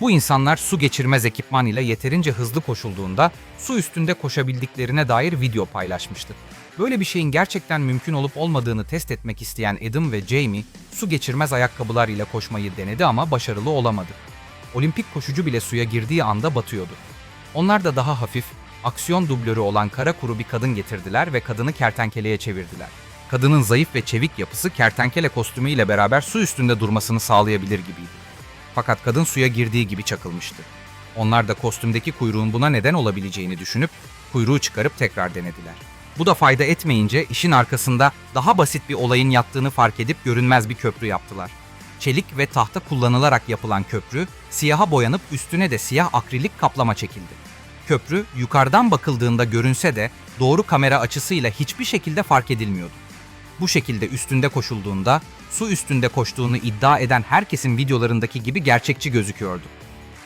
Bu insanlar su geçirmez ekipman ile yeterince hızlı koşulduğunda su üstünde koşabildiklerine dair video paylaşmıştı. Böyle bir şeyin gerçekten mümkün olup olmadığını test etmek isteyen Adam ve Jamie su geçirmez ayakkabılar ile koşmayı denedi ama başarılı olamadı. Olimpik koşucu bile suya girdiği anda batıyordu. Onlar da daha hafif, aksiyon dublörü olan kara kuru bir kadın getirdiler ve kadını kertenkeleye çevirdiler. Kadının zayıf ve çevik yapısı kertenkele kostümü ile beraber su üstünde durmasını sağlayabilir gibiydi. Fakat kadın suya girdiği gibi çakılmıştı. Onlar da kostümdeki kuyruğun buna neden olabileceğini düşünüp kuyruğu çıkarıp tekrar denediler. Bu da fayda etmeyince işin arkasında daha basit bir olayın yattığını fark edip görünmez bir köprü yaptılar. Çelik ve tahta kullanılarak yapılan köprü siyaha boyanıp üstüne de siyah akrilik kaplama çekildi. Köprü yukarıdan bakıldığında görünse de doğru kamera açısıyla hiçbir şekilde fark edilmiyordu. Bu şekilde üstünde koşulduğunda su üstünde koştuğunu iddia eden herkesin videolarındaki gibi gerçekçi gözüküyordu.